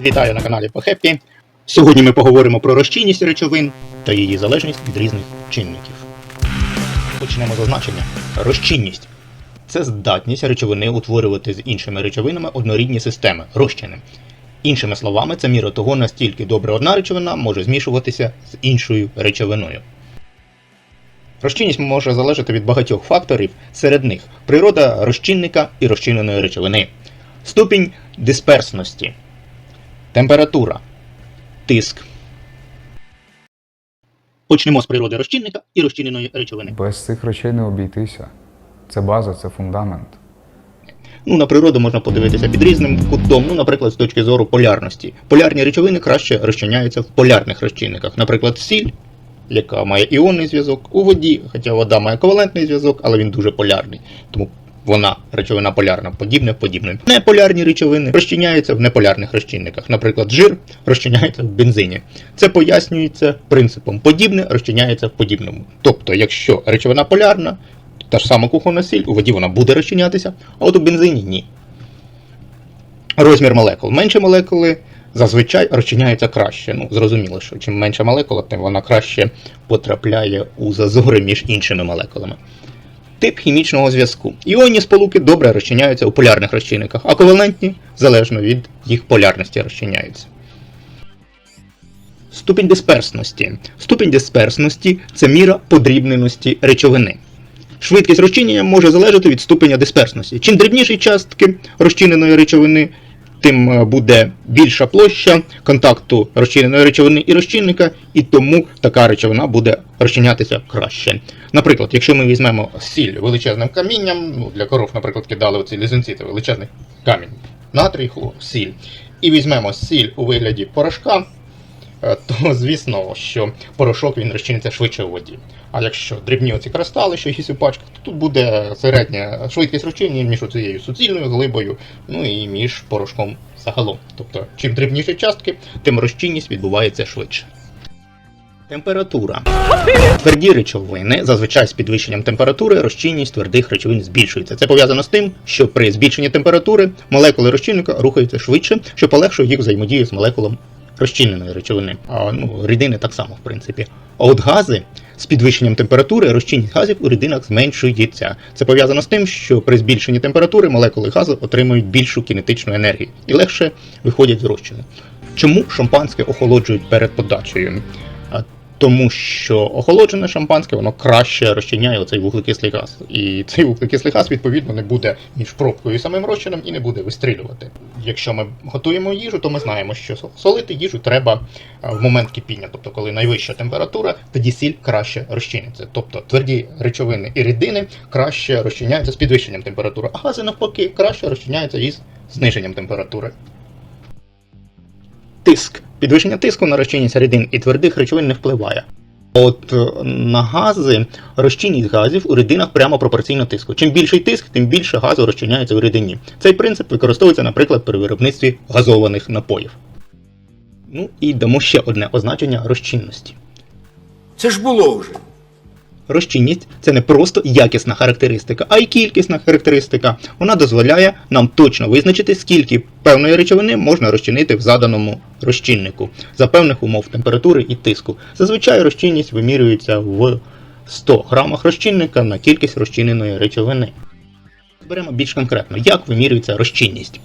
Вітаю на каналі Похеппі. Сьогодні ми поговоримо про розчинність речовин та її залежність від різних чинників. Почнемо з означення. Розчинність це здатність речовини утворювати з іншими речовинами однорідні системи розчини. Іншими словами, це міра того, настільки добре одна речовина може змішуватися з іншою речовиною. Розчинність може залежати від багатьох факторів, серед них природа розчинника і розчиненої речовини, ступінь дисперсності, температура, тиск. Почнемо з природи розчинника і розчиненої речовини. Без цих речей не обійтися. Це база, це фундамент. Ну, на природу можна подивитися під різним кутом, ну, наприклад, з точки зору полярності. Полярні речовини краще розчиняються в полярних розчинниках. Наприклад, сіль, яка має іонний зв'язок у воді, хоча вода має ковалентний зв'язок, але він дуже полярний. Тому вона речовина полярна, подібне подібне. Неполярні речовини розчиняються в неполярних розчинниках. Наприклад, жир розчиняється в бензині. Це пояснюється принципом подібне розчиняється в подібному. Тобто, якщо речовина полярна, та ж сама кухонна сіль, у воді вона буде розчинятися, а от у бензині ні. Розмір молекул. Менше молекули зазвичай розчиняються краще. Ну, зрозуміло, що чим менша молекула, тим вона краще потрапляє у зазори між іншими молекулами. Тип хімічного зв'язку. Іонні сполуки добре розчиняються у полярних розчинниках, а ковалентні, залежно від їх полярності, розчиняються. Ступінь дисперсності. Ступінь дисперсності це міра подрібненості речовини. Швидкість розчинення може залежати від ступеня дисперсності. Чим дрібніші частки розчиненої речовини, тим е, буде більша площа контакту розчиненої речовини і розчинника, і тому така речовина буде розчинятися краще. Наприклад, якщо ми візьмемо сіль величезним камінням, ну для коров, наприклад, кидали оці лізунці, величезний камінь, натрій, хлор, сіль, і візьмемо сіль у вигляді порошка, е, то звісно, що порошок він розчиниться швидше у воді. А якщо дрібні оці кристали, що є у пачках, тут буде середня швидкість розчинення між цією суцільною глибою, ну і між порошком загалом. Тобто, чим дрібніші частки, тим розчинність відбувається швидше. Температура. Тверді речовини зазвичай з підвищенням температури розчинність твердих речовин збільшується. Це пов'язано з тим, що при збільшенні температури молекули розчинника рухаються швидше, що полегшує їх взаємодію з молекулом розчиненої речовини. А ну, рідини так само, в принципі. А от гази з підвищенням температури розчинність газів у рідинах зменшується. Це пов'язано з тим, що при збільшенні температури молекули газу отримують більшу кінетичну енергію і легше виходять з розчину. Чому шампанське охолоджують перед подачею? Тому що охолоджене шампанське воно краще розчиняє оцей вуглекислий газ. І цей вуглекислий газ, відповідно, не буде між пробкою і самим розчином і не буде вистрілювати. Якщо ми готуємо їжу, то ми знаємо, що солити їжу треба в момент кипіння, тобто коли найвища температура, тоді сіль краще розчиниться. Тобто тверді речовини і рідини краще розчиняються з підвищенням температури, а гази навпаки краще розчиняються із зниженням температури. Тиск. Підвищення тиску на розчинність рідин і твердих речовин не впливає. От е, на гази розчинність газів у рідинах прямо пропорційно тиску. Чим більший тиск, тим більше газу розчиняється у рідині. Цей принцип використовується, наприклад, при виробництві газованих напоїв. Ну і дамо ще одне означення розчинності. Це ж було вже. Розчинність це не просто якісна характеристика, а й кількісна характеристика. Вона дозволяє нам точно визначити, скільки певної речовини можна розчинити в заданому розчиннику за певних умов температури і тиску. Зазвичай розчинність вимірюється в 100 грамах розчинника на кількість розчиненої речовини. Беремо більш конкретно, як вимірюється розчинність.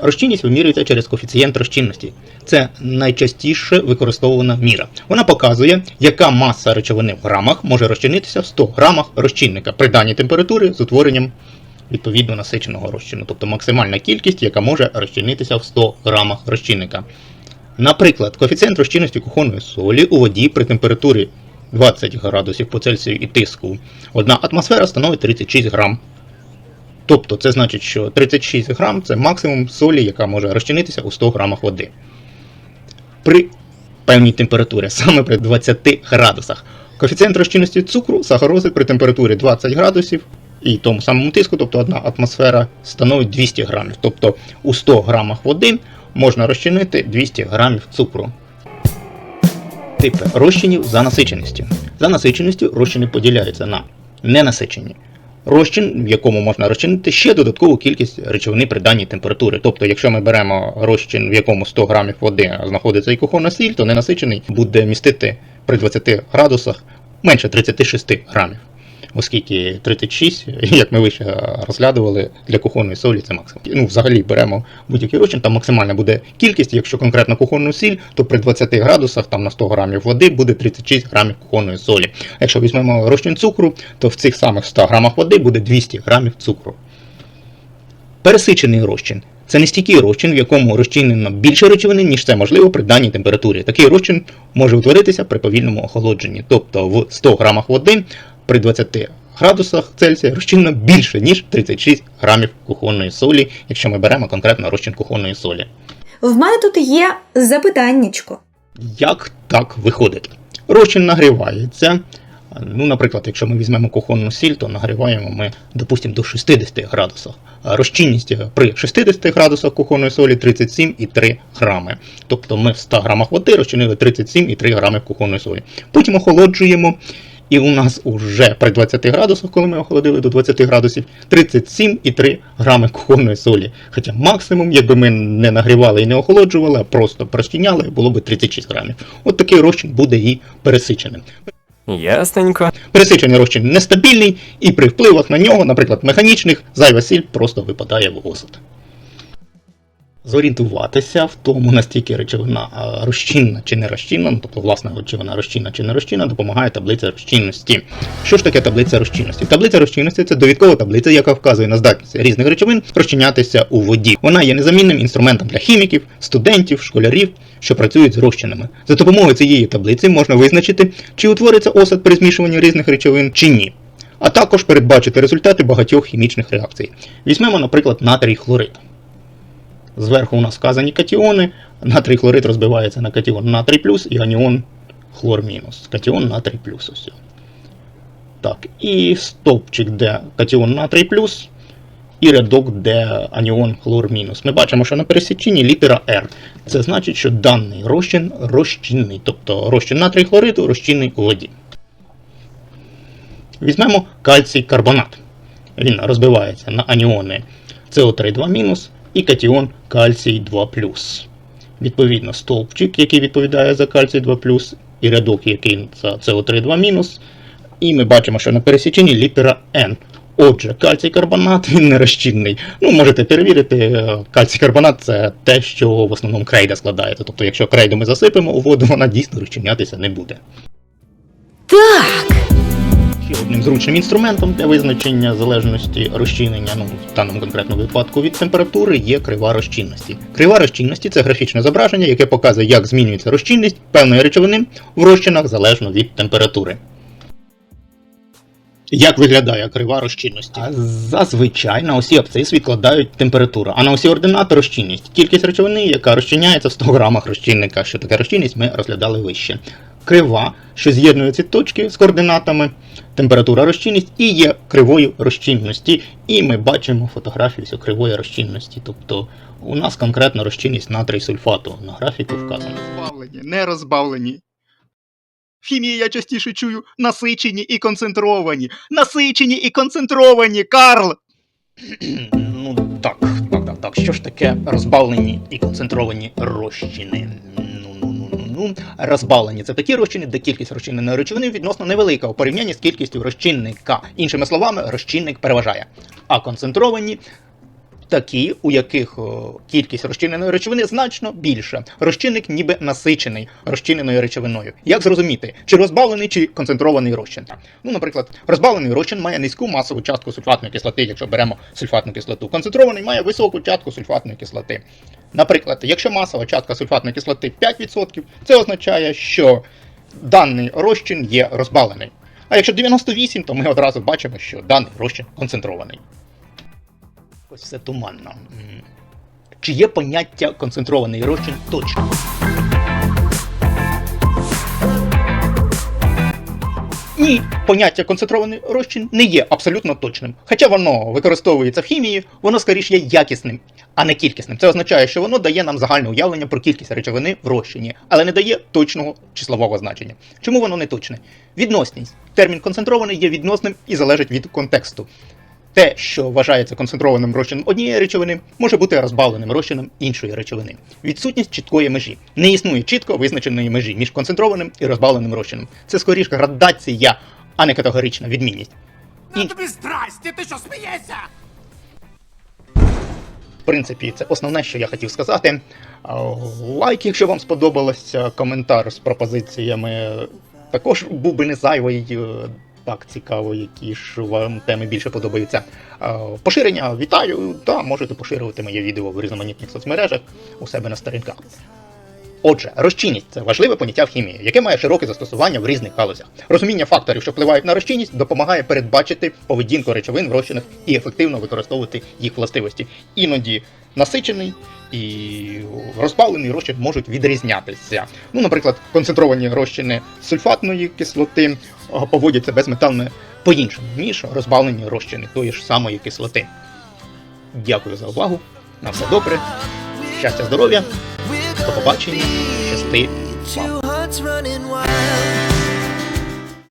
Розчинність вимірюється через коефіцієнт розчинності. Це найчастіше використовувана міра. Вона показує, яка маса речовини в грамах може розчинитися в 100 грамах розчинника при даній температурі з утворенням відповідно насиченого розчину, тобто максимальна кількість, яка може розчинитися в 100 грамах розчинника. Наприклад, коефіцієнт розчинності кухонної солі у воді при температурі 20 градусів по Цельсію і тиску. Одна атмосфера становить 36 грам. Тобто це значить, що 36 грам це максимум солі, яка може розчинитися у 100 грамах води. При певній температурі, саме при 20 градусах. Коефіцієнт розчинності цукру сахарози при температурі 20 градусів і тому самому тиску, тобто одна атмосфера, становить 200 грамів. Тобто у 100 грамах води можна розчинити 200 грамів цукру. Типи розчинів за насиченістю. За насиченістю розчини поділяються на ненасичені. Розчин, в якому можна розчинити ще додаткову кількість речовини при даній температурі. Тобто, якщо ми беремо розчин, в якому 100 грамів води знаходиться і кухонна сіль, то ненасичений буде містити при 20 градусах менше 36 грамів. Оскільки 36, як ми вище розглядували, для кухонної солі це максимум. Ну, взагалі беремо будь-який розчин, там максимальна буде кількість, якщо конкретно кухонну сіль, то при 20 градусах там на 100 грамів води буде 36 грамів кухонної солі. Якщо візьмемо розчин цукру, то в цих самих 100 грамах води буде 200 грамів цукру. Пересичений розчин. Це не стійкий розчин, в якому розчинено більше речовини, ніж це можливо при даній температурі. Такий розчин може утворитися при повільному охолодженні. Тобто в 100 грамах води при 20 градусах Цельсія розчинено більше, ніж 36 грамів кухонної солі, якщо ми беремо конкретно розчин кухонної солі. В мене тут є запитаннячко. Як так виходить? Розчин нагрівається. Ну, наприклад, якщо ми візьмемо кухонну сіль, то нагріваємо ми, допустимо, до 60 градусах. Розчинність при 60 градусах кухонної солі 37,3 грами. Тобто ми в 100 грамах води розчинили 37,3 грами кухонної солі. Потім охолоджуємо. І у нас уже при 20 градусах, коли ми охолодили до 20 градусів, 37,3 грами кухонної солі. Хоча максимум, якби ми не нагрівали і не охолоджували, а просто розчиняли, було б 36 грамів. От такий розчин буде і пересиченим. Ясненько. Пересичений розчин нестабільний, і при впливах на нього, наприклад, механічних, зайва сіль просто випадає в осад. Зорієнтуватися в тому, настільки речовина розчинна чи не розчинна, ну, тобто власна речовина розчинна чи не розчинна, допомагає таблиця розчинності. Що ж таке таблиця розчинності? Таблиця розчинності це довідкова таблиця, яка вказує на здатність різних речовин розчинятися у воді. Вона є незамінним інструментом для хіміків, студентів, школярів, що працюють з розчинами. За допомогою цієї таблиці можна визначити, чи утвориться осад при змішуванні різних речовин чи ні. А також передбачити результати багатьох хімічних реакцій. Візьмемо, наприклад, натрій хлорид. Зверху у нас вказані катіони. Натрій хлорид розбивається на катіон натрій плюс і аніон хлор мінус. Катіон натрій плюс ось. Так, і стовпчик, де катіон натрій плюс, і рядок, де аніон хлор мінус. Ми бачимо, що на пересіченні літера R. Це значить, що даний розчин розчинний, тобто розчин натрій хлориду розчинний у воді. Візьмемо кальцій карбонат. Він розбивається на аніони СО3 і катіон кальцій 2 Відповідно, стовпчик, який відповідає за кальцій 2 і рядок, який за СО3 2 І ми бачимо, що на пересіченні літера N. Отже, кальцій карбонат він не розчинний. Ну, можете перевірити, е, кальцій карбонат це те, що в основному крейда складається. Тобто, якщо крейду ми засипемо у воду, вона дійсно розчинятися не буде. Так, одним зручним інструментом для визначення залежності розчинення, ну в даному конкретному випадку від температури, є крива розчинності. Крива розчинності це графічне зображення, яке показує, як змінюється розчинність певної речовини в розчинах залежно від температури. Як виглядає крива розчинності? А зазвичай на осі абсцис відкладають температуру, а на осі ординат розчинність. Кількість речовини, яка розчиняється в 100 грамах розчинника. Що таке розчинність, ми розглядали вище. Крива, що з'єднує ці точки з координатами, температура розчинність і є кривою розчинності. І ми бачимо фотографію цього кривої розчинності. Тобто у нас конкретно розчинність натрій сульфату на графіку вказано. Розбавлені, не розбавлені. В хімії я частіше чую насичені і концентровані. Насичені і концентровані, Карл! ну так, так, так, так. Що ж таке розбавлені і концентровані розчини? Ну. Розбавлені це такі розчини, де кількість розчиненої речовини відносно невелика у порівнянні з кількістю розчинника. Іншими словами, розчинник переважає. А концентровані такі, у яких кількість розчиненої речовини значно більша. Розчинник ніби насичений розчиненою речовиною. Як зрозуміти, чи розбавлений, чи концентрований розчин? Ну, наприклад, розбавлений розчин має низьку масову частку сульфатної кислоти, якщо беремо сульфатну кислоту. Концентрований має високу частку сульфатної кислоти. Наприклад, якщо масова частка сульфатної кислоти 5%, це означає, що даний розчин є розбавлений. А якщо 98, то ми одразу бачимо, що даний розчин концентрований. Ось все туманно. Чи є поняття концентрований розчин точно? Ні, поняття концентрований розчин не є абсолютно точним. Хоча воно використовується в хімії, воно скоріше є якісним, а не кількісним. Це означає, що воно дає нам загальне уявлення про кількість речовини в розчині, але не дає точного числового значення. Чому воно не точне? Відносність. Термін концентрований є відносним і залежить від контексту. Те, що вважається концентрованим розчином однієї речовини, може бути розбавленим розчином іншої речовини. Відсутність чіткої межі. Не існує чітко визначеної межі між концентрованим і розбавленим розчином. Це скоріш градація, а не категорична відмінність. На тобі здрасті, ти що смієшся? В принципі, це основне, що я хотів сказати. Лайк, якщо вам сподобалося, коментар з пропозиціями також був би не зайвий. Так, цікаво, які ж вам теми більше подобаються. Поширення вітаю, та можете поширювати моє відео в різноманітних соцмережах у себе на сторінках. Отже, розчинність це важливе поняття в хімії, яке має широке застосування в різних галузях. Розуміння факторів, що впливають на розчинність, допомагає передбачити поведінку речовин в розчинах і ефективно використовувати їх властивості. Іноді насичений і розбавлений розчин можуть відрізнятися. Ну, наприклад, концентровані розчини сульфатної кислоти а, поводять себе по-іншому, ніж розбавлені розчини тої ж самої кислоти. Дякую за увагу. На все добре. Щастя, здоров'я. До побачення. Щасти вам.